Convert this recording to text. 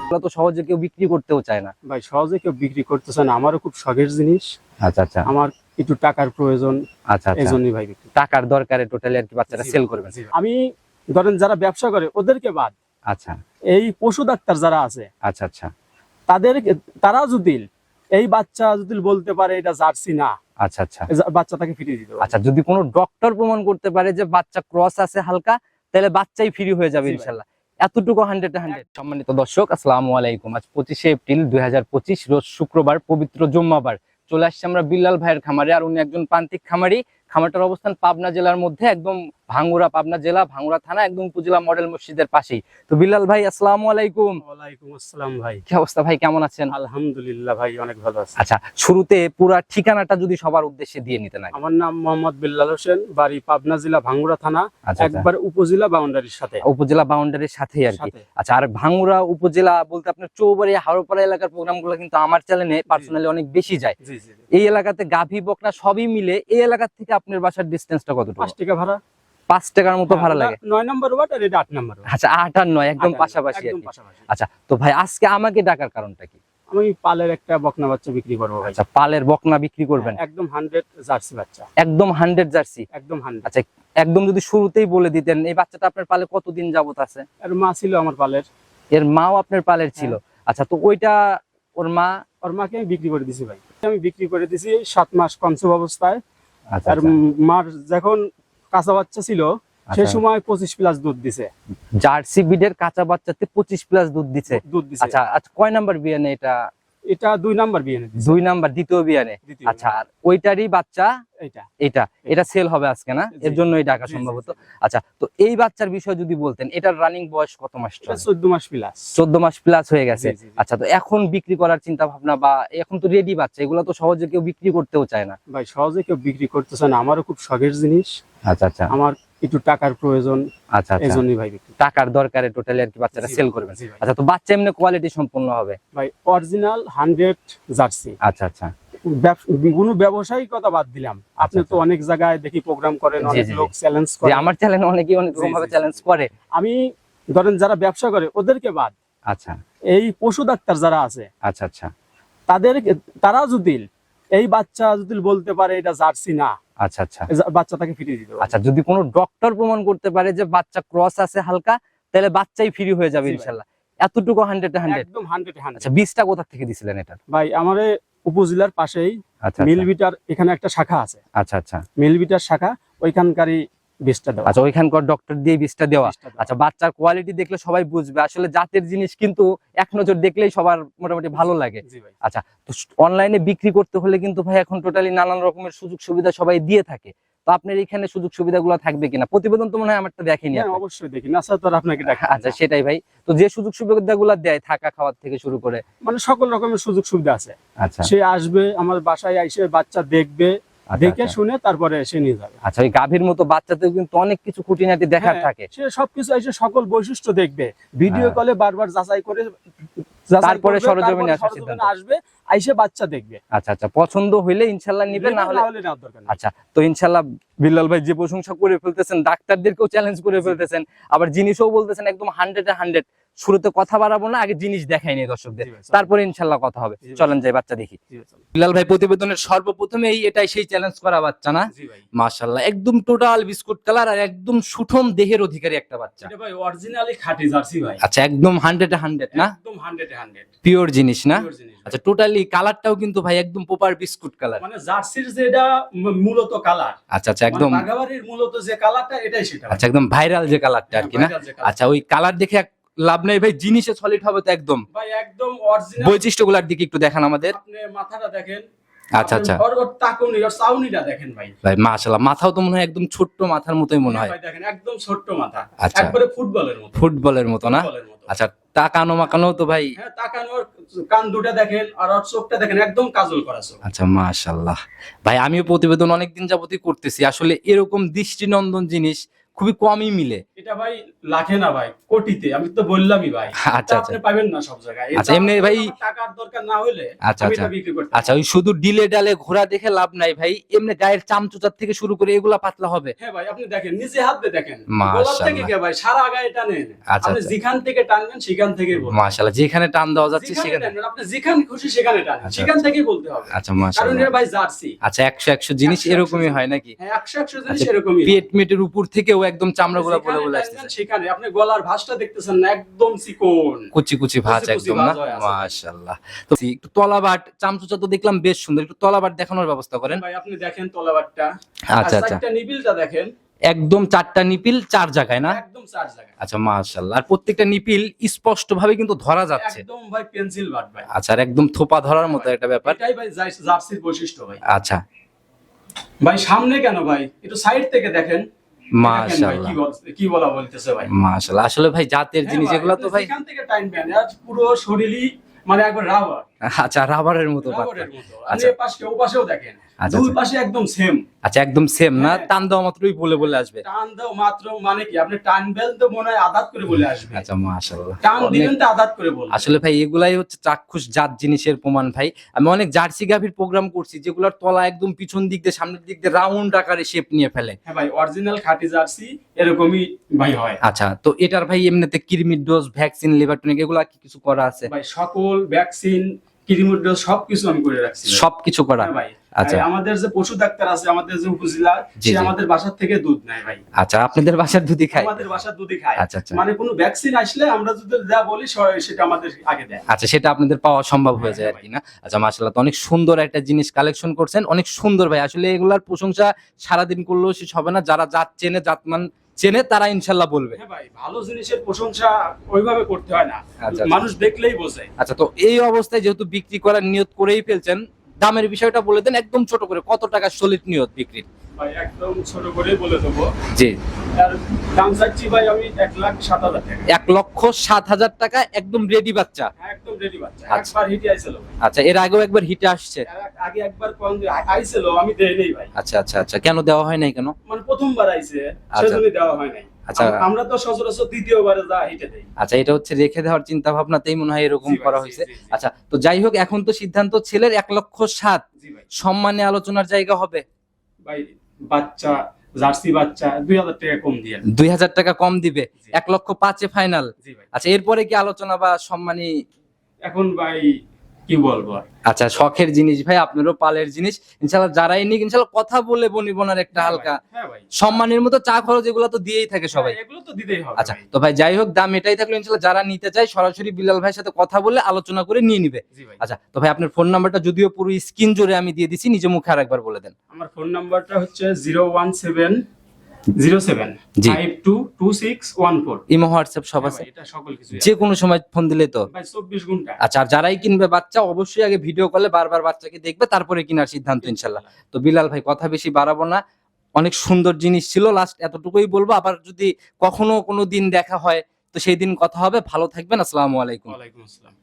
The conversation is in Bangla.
এগুলো তো সহজে কেউ বিক্রি করতেও চায় না। ভাই সহজে কেউ বিক্রি করতেছে না। আমারও খুব শখের জিনিস। আচ্ছা আচ্ছা। আমার একটু টাকার প্রয়োজন আচ্ছা এই জন্যই ভাই টাকার দরকারে টোটালি আর কি বাচ্চাটা সেল করবেন আমি ধরেন যারা ব্যবসা করে ওদেরকে বাদ। আচ্ছা। এই পশু ডাক্তার যারা আছে আচ্ছা আচ্ছা। তাদের তারা যদি এই বাচ্চা যদি বলতে পারে এটা জার্সি না আচ্ছা আচ্ছা। বাচ্চাটাকে ফিরিয়ে দিতে। আচ্ছা যদি কোনো ডক্টর প্রমাণ করতে পারে যে বাচ্চা ক্রস আছে হালকা তাহলে বাচ্চাই ফ্রি হয়ে যাবে ইনশাল্লাহ। এতটুকু হান্ড্রেড হান্ড্রেড সম্মানিত দর্শক আসসালামু আলাইকুম। আজ পঁচিশে এপ্রিল দুই হাজার পঁচিশ রোজ শুক্রবার পবিত্র জুম্মাবার। চলে আসছে আমরা বিল্লাল ভাইয়ের খামারে আর উনি একজন প্রান্তিক খামারি। খামারটার অবস্থান পাবনা জেলার মধ্যে একদম ভাঙ্গুরা পাবনা জেলা ভাঙ্গুরা থানা একদম উপজেলা মডেল মসজিদের পাশেই। তো বিল্লাল ভাই আসসালামু আলাইকুম। ওয়ালাইকুম আসসালাম ভাই। কি অবস্থা ভাই কেমন আছেন? আলহামদুলিল্লাহ ভাই অনেক ভালো আছে। আচ্ছা শুরুতে পুরা ঠিকানাটা যদি সবার উদ্দেশ্যে দিয়ে নিতেন আগে। আমার নাম মোহাম্মদ বিল্লাল হোসেন বাড়ি পাবনা জেলা ভাঙ্গুড়া থানা আচ্ছা আচ্ছা। একবার উপজেলা বাউন্ডারির সাথে। উপজেলা বাউন্ডারির সাথেই আর কি। আচ্ছা আর ভাঙ্গুরা উপজেলা বলতে আপনার চৌবাড়ি হাওড়পাড়া এলাকার প্রোগ্রামগুলো কিন্তু আমার চ্যানেলে পার্সোনালি অনেক বেশি যায়। জি জি। এই এলাকাতে গাভী বকনা সবই মিলে এই এলাকা থেকে আপনার বাসার ডিস্টেন্সটা কতটুকু? পাঁচ টাকা ভাড়া। পাঁচ টাকার মতো ভাড়া হ্যাঁ, লাগে। নয় নম্বর ওয়ার্ড আর এটা আট নম্বর আচ্ছা আট আর নয় একদম পাশাপাশি একদম পাশাপাশি। আচ্ছা তো ভাই আজকে আমাকে ডাকার কারণটা কি? আমি পালের একটা বকনা বাচ্চা বিক্রি করব ভাই। আচ্ছা পালের বকনা বিক্রি করবেন? একদম হান্ড্রেড জার্সি বাচ্চা। একদম হান্ড্রেড জার্সি? একদম হান্ড্রেড আচ্ছা একদম যদি শুরুতেই বলে দিতেন এই বাচ্চাটা আপনার পালে কতদিন যাবত আছে? আর মা ছিল আমার পালের। এর মাও আপনার পালের ছিল? আচ্ছা তো ওইটা ওর মা? ওর মাকে আমি বিক্রি করে দিছি ভাই। আমি বিক্রি করে দিছি সাত মাস কনসেভ অবস্থায়। আচ্ছা আর মার যখন কাঁচা বাচ্চা ছিল সেই আচ্ছা। সময় পঁচিশ প্লাস দুধ দিছে। জার্সি বিডের কাঁচা বাচ্চাতে পঁচিশ প্লাস দুধ দিছে। দুধ দিছে। আচ্ছা আচ্ছা কয় নাম্বার বিয়ানে এটা? এটা দুই নাম্বার বিয়ে এনে দিছে দুই নাম্বার দ্বিতীয় বিয়ানে আচ্ছা আর ওইটারই বাচ্চা? এটা এটা এটা সেল হবে আজকে না? এর জন্যই ডাকা জি, জি, সম্ভবত। আচ্ছা তো এই বাচ্চার বিষয় যদি বলতেন এটার রানিং বয়স কত মাস চোদ্দ মাস প্লাস চোদ্দ মাস প্লাস হয়ে গেছে। আচ্ছা তো এখন বিক্রি করার চিন্তা ভাবনা বা এখন তো রেডি বাচ্চা এগুলো তো সহজে কেউ বিক্রি করতেও চায় না। ভাই সহজে কেউ বিক্রি করতে চায় না। আমারও খুব শখের জিনিস। আচ্ছা আচ্ছা। আমার একটু টাকার প্রয়োজন আচ্ছা আচ্ছা। জন্যই ভাই টাকার দরকারে টোটালি আর কি বাচ্চাটা সেল ভাই, করবেন আচ্ছা তো বাচ্চা এমনি কোয়ালিটি সম্পূর্ণ হবে? ভাই অরিজিনাল হান্ড্রেড জার্সি আচ্ছা আচ্ছা। কোনো ব্যবসায়িকতা বাদ দিলাম। আপনি তো আচ্ছা। অনেক জায়গায় দেখি প্রোগ্রাম করেন অনেক। লোক চ্যালেঞ্জ করে। আমার চ্যানেলে অনেকেই অনেক রকম ভাবে চ্যালেঞ্জ করে। আমি ধরেন যারা ব্যবসা করে ওদেরকে বাদ। আচ্ছা। এই পশু ডাক্তার যারা আছে আচ্ছা আচ্ছা। তাদের তারা যদি এই বাচ্চা যদি বলতে পারে এটা জার্সি না আচ্ছা আচ্ছা। বাচ্চাটাকে ফিরিয়ে দিতে আচ্ছা যদি কোনো ডক্টর প্রমাণ করতে পারে যে বাচ্চা ক্রস আছে হালকা তাহলে বাচ্চাই ফ্রি হয়ে যাবে ইনশাল্লাহ। এতটুকু হান্ড্রেড হান্ড্রেড একদম হান্ড্রেড হান্ড্রেড আচ্ছা বীজটা কোথা থেকে দিছিলেন এটা? ভাই আমার উপজেলার পাশেই আচ্ছা আচ্ছা। মিলবিটার এখানে একটা শাখা আছে। আচ্ছা আচ্ছা। মিলবিটার শাখা ওইখানকারই বীজটা দেওয়া। আচ্ছা ওইখানকার ডক্টর দিয়ে বীজটা দেওয়া। আচ্ছা বাচ্চার কোয়ালিটি দেখলে সবাই বুঝবে। আসলে জাতের জিনিস কিন্তু এক নজর দেখলেই সবার মোটামুটি ভালো লাগে। আচ্ছা তো অনলাইনে বিক্রি করতে হলে কিন্তু ভাই এখন টোটালি নানান রকমের সুযোগ সুবিধা সবাই দিয়ে থাকে। তো আপনার এখানে সুযোগ সুবিধাগুলো থাকবে কিনা? প্রতিবেদন তো মনে হয় আমারটা দেখেনি হ্যাঁ, অবশ্যই দেখি। না স্যার আপনাকে দেখা আচ্ছা সেটাই ভাই। তো যে সুযোগ সুবিধাগুলো দেয় থাকা খাওয়ার থেকে শুরু করে। মানে সকল রকমের সুযোগ সুবিধা আছে। আচ্ছা। সে আসবে আমার বাসায় এসে বাচ্চা দেখবে দেখে আচ্ছা। তারপরে তারপরে সে নিয়ে যাবে আচ্ছা ওই গাভীর মতো বাচ্চাদের কিন্তু অনেক কিছু খুঁটিনাটি দেখার হ্যাঁ, থাকে সে সবকিছু এসে সকল বৈশিষ্ট্য দেখবে ভিডিও হ্যাঁ। কলে বারবার যাচাই করে তারপরে সরজমিনে আসার সিদ্ধান্ত। আসবে আইসে বাচ্চা দেখবে আচ্ছা আচ্ছা পছন্দ হইলে ইনশাল্লাহ নিবে না হলে। আচ্ছা তো ইনশাল্লাহ বিল্লাল ভাই যে প্রশংসা করে ফেলতেছেন ডাক্তারদেরকেও চ্যালেঞ্জ করে ফেলতেছেন আবার জিনিসও বলতেছেন একদম হান্ড্রেড হান্ড্রেড শুরুতে কথা বাড়াবো না আগে জিনিস দেখাই নেই দর্শকদের। তারপরে ইনশাল্লাহ কথা হবে। চলেন যাই বাচ্চা দেখি। জি ভাই, প্রতিবেদনের সর্বপ্রথমেই এটাই সেই চ্যালেঞ্জ করা বাচ্চা না। মাশাল্লাহ একদম টোটাল বিস্কুট কালার আর একদম সুঠম দেহের অধিকারী একটা বাচ্চা। ভাই অরিজিনালি খাঁটি জার্সি ভাই। আচ্ছা একদম হান্ড্রেড হান্ড্রেড না? একদম 100 100 পিওর জিনিস না? Pure জিনিস ভাই। আচ্ছা টোটালি কালারটাও কিন্তু ভাই একদম প্রপার বিস্কুট কালার মানে জার্সির যেটা মূলত কালার আচ্ছা আচ্ছা একদম বাগাবাড়ির মূলত যে কালারটা এটাই সেটা আচ্ছা একদম ভাইরাল যে কালারটা আর কি না? ভাইরাল যে colour। আচ্ছা ওই কালার দেখে লাভ নাই ভাই জিনিসে সলিড হবে তো একদম। ভাই একদম অরিজিনাল বৈশিষ্ট্যগুলোর দিকে একটু দেখান আমাদের। আপনি মাথাটা দেখেন। আচ্ছা আচ্ছা। তাকুনি দেখেন ভাই। ভাই মাশাআল্লাহ মাথাও তো মনে হয় একদম ছোট্ট মাথার মতোই মনে হয়। ভাই দেখেন একদম ছোট্ট মাথা। আচ্ছা। একবারে ফুটবলের মতো। ফুটবলের মতো না? আচ্ছা টাকানো মাকানো তো ভাই হ্যাঁ তাকানোর কান দুটা দেখেন আর ওর চোখটা দেখেন একদম কাজল করা চোখ। আচ্ছা মাশাল্লাহ ভাই আমিও প্রতিবেদন অনেকদিন যাবতই করতেছি। আসলে এরকম দৃষ্টিনন্দন জিনিস খুবই কমই মিলে। এটা ভাই লাখে না ভাই কোটিতে আমি তো বললামই ভাই। আচ্ছা আচ্ছা। আপনি পাবেন না সব জায়গায়। আচ্ছা, এমনি ভাই- টাকার দরকার না হলে আচ্ছা, আচ্ছা। বিক্রি করতে আচ্ছা ওই শুধু ডিলে ডালে ঘোড়া দেখে লাভ নাই ভাই এমনি গায়ের চামচুচার থেকে শুরু করে এগুলা পাতলা হবে। হ্যাঁ ভাই আপনি দেখেন নিজে হাত দিয়ে দেখেন। থেকে কে ভাই? সারা গায়ে টানেন আচ্ছা, আপনি আচ্ছা। যেখান থেকে টানবেন সেখান থেকে বলবেন মাশাআল্লাহ যেখানে টান দেওয়া যাচ্ছে সেখানে। আপনি যেখানে খুশি সেখানে টানেন। সেখান থেকেই বলতে হবে। আচ্ছা কারণ মাশাআল্লাহ এটা ভাই জার্সি। আচ্ছা একশো একশো জিনিস এরকমই হয় নাকি? হ্যাঁ একশো একশো জিনিস এরকমই। পেট মেটের উপর থেকেও একদম চামড়া গুলা বলে বলে আসতেছে। সেখানে আপনি গলার ভাঁজটা দেখতেছেন না একদম চিকন কুচি কুচি ভাঁজ একদম না। মাশাআল্লাহ। তো একটু তলাবাট চামচুচা তো দেখলাম বেশ সুন্দর। একটু তলাবাট দেখানোর ব্যবস্থা করেন। ভাই আপনি দেখেন তলাবারটা আচ্ছা আচ্ছা। চারটা নিবিলটা দেখেন। একদম চারটা নিপিল চার জায়গায় না? একদম চার জায়গায়। আচ্ছা মাশাআল্লাহ। আর প্রত্যেকটা নিপিল স্পষ্ট ভাবে কিন্তু ধরা যাচ্ছে। একদম ভাই পেন্সিল বাট ভাই। আচ্ছা আর একদম থোপা ধরার মতো একটা ব্যাপার। এটাই ভাই জার্সির বৈশিষ্ট্য ভাই। আচ্ছা। ভাই সামনে কেন ভাই? একটু সাইড থেকে দেখেন। মাশাআল্লাহ। কি বল- বলা বলতেছে ভাই? মাশাআল্লাহ। আসলে ভাই জাতের হ্যাঁ জিনিস এগুলো তো ভাই এখান থেকে টাইম পুরো শরীরই মানে একবার রাবার। আচ্ছা রাবারের মতো আপনি আচ্ছা। পাশে ও পাশেও দেখেন। আচ্ছা, দুই আচ্ছা। পাশে একদম সেম আচ্ছা একদম সেম না? হ্যাঁ। টান মাত্রই বলে বলে আসবে। টান দাও মাত্র মানে কি? আপনি টানবেন তো মনে হয় আদাত করে বলে আসবে। আচ্ছা মাশাআল্লাহ। টান দিবেন তো আদাত করে বলবে। আসলে ভাই এগুলাই হচ্ছে চাক্ষুষ জাত জিনিসের প্রমাণ ভাই। আমি অনেক জার্সি গাভীর প্রোগ্রাম করছি যেগুলোর তলা একদম পিছন দিক দিয়ে সামনের দিক দিয়ে রাউন্ড আকারে শেপ নিয়ে ফেলে। হ্যাঁ ভাই অরিজিনাল খাঁটি জার্সি এরকমই ভাই হয়। আচ্ছা তো এটার ভাই এমনিতে কৃমির ডোজ ভ্যাকসিন লিভার টনিক এগুলা কি কিছু করা আছে? ভাই সকল ভ্যাকসিন সবকিছু আমি করে রাখছি। সবকিছু করা। হ্যাঁ ভাই। আচ্ছা। আমাদের যে পশু ডাক্তার আছে আমাদের যে উপজেলা সে আমাদের বাসার থেকে দুধ নেয় ভাই। আচ্ছা আপনাদের বাসার দুধই খায়? আমাদের বাসার দুধই খায়। আচ্ছা আচ্ছা। মানে কোনো ভ্যাকসিন আসলে আমরা যদি যা বলি সেটা আমাদের আগে দেয়। আচ্ছা সেটা আপনাদের পাওয়া সম্ভব হয়ে যায় আর হ্যাঁ কি না? আচ্ছা মাসাল্লাহ তো অনেক সুন্দর একটা জিনিস কালেকশন করছেন। অনেক সুন্দর ভাই। আসলে এগুলার প্রশংসা সারাদিন করলেও শেষ হবে না। যারা জাত চেনে জাতমান চেনে তারা ইনশাল্লাহ বলবে। হ্যাঁ ভালো জিনিসের প্রশংসা ওইভাবে করতে হয় না। আচ্ছা, আচ্ছা। মানুষ দেখলেই বোঝে। আচ্ছা তো এই অবস্থায় যেহেতু বিক্রি করার নিয়ত করেই ফেলছেন দামের বিষয়টা বলে দেন একদম ছোট করে কত টাকা সলিড নিয়ত বিক্রির? একদম ছোট করেই বলে দেবো। জি। দাম চাচ্ছি ভাই আমি এক লাখ সাত হাজার টাকা। এক লক্ষ সাত হাজার টাকা একদম রেডি বাচ্চা। একদম রেডি বাচ্চা। আচ্ছা। একবার হিটে আইছিল আচ্ছা এর আগেও একবার হিটে আসছে। আগে একবার কম আইছিল আমি দেই নেই ভাই। আচ্ছা আচ্ছা আচ্ছা। কেন দেওয়া হয় নাই কেন? মানে প্রথমবার আইছে আচ্ছা। সেজন্য দেওয়া হয় নাই। আচ্ছা। আমরা তো সচরাচর দ্বিতীয়বারে যা হিটে দেই আচ্ছা এটা হচ্ছে রেখে দেওয়ার চিন্তা ভাবনাতেই মনে হয় এরকম করা হয়েছে। আচ্ছা তো যাই হোক এখন তো সিদ্ধান্ত ছেলের এক লক্ষ সাত। সম্মানে আলোচনার জায়গা হবে। ভাই বাচ্চা জার্সি বাচ্চা দুই হাজার টাকা কম দিয়ে। দুই হাজার টাকা কম দিবে। এক লক্ষ পাঁচে ফাইনাল আচ্ছা এরপরে কি আলোচনা বা সম্মানী এখন ভাই কি বলব? আচ্ছা শখের জিনিস ভাই আপনারও পালের জিনিস। ইনশাল্লাহ যারাই নিক ইনশাল্লাহ কথা বলে বনিবনার একটা হ্যাঁ হালকা হ্যাঁ সম্মানের মতো চা খরচ এগুলো তো দিয়েই থাকে সবাই। হ্যাঁ, এগুলো তো দিতেই হবে আচ্ছা। তো ভাই যাই হোক দাম এটাই থাকল ইনশাল্লাহ যারা নিতে চায় সরাসরি বিলাল ভাইয়ের সাথে কথা বলে আলোচনা করে নিয়ে নিবে। আচ্ছা তো ভাই আপনার ফোন নাম্বারটা যদিও পুরো স্ক্রিন জুড়ে আমি দিয়ে দিচ্ছি নিজে মুখে আরেকবার বলে দেন। আমার ফোন নাম্বারটা হচ্ছে zero one seven zero seven five two two six one four imo WhatsApp সব আছে। এটা সকল কিছু যে কোনো সময় ফোন দিলে তো। চব্বিশ ঘণ্টা। আচ্ছা আর যারাই কিনবে বাচ্চা অবশ্যই আগে ভিডিও কলে বারবার বাচ্চাকে দেখবে তারপরে কেনার সিদ্ধান্ত ইনশাল্লাহ। তো বিলাল ভাই কথা বেশি বাড়াবো না। অনেক সুন্দর জিনিস ছিল লাস্ট এতটুকুই বলব। আবার যদি কখনো কোনো দিন দেখা হয় তো সেই দিন কথা হবে। ভালো থাকবেন আসসালামু আলাইকুম। ওয়ালাইকুম আসসালাম।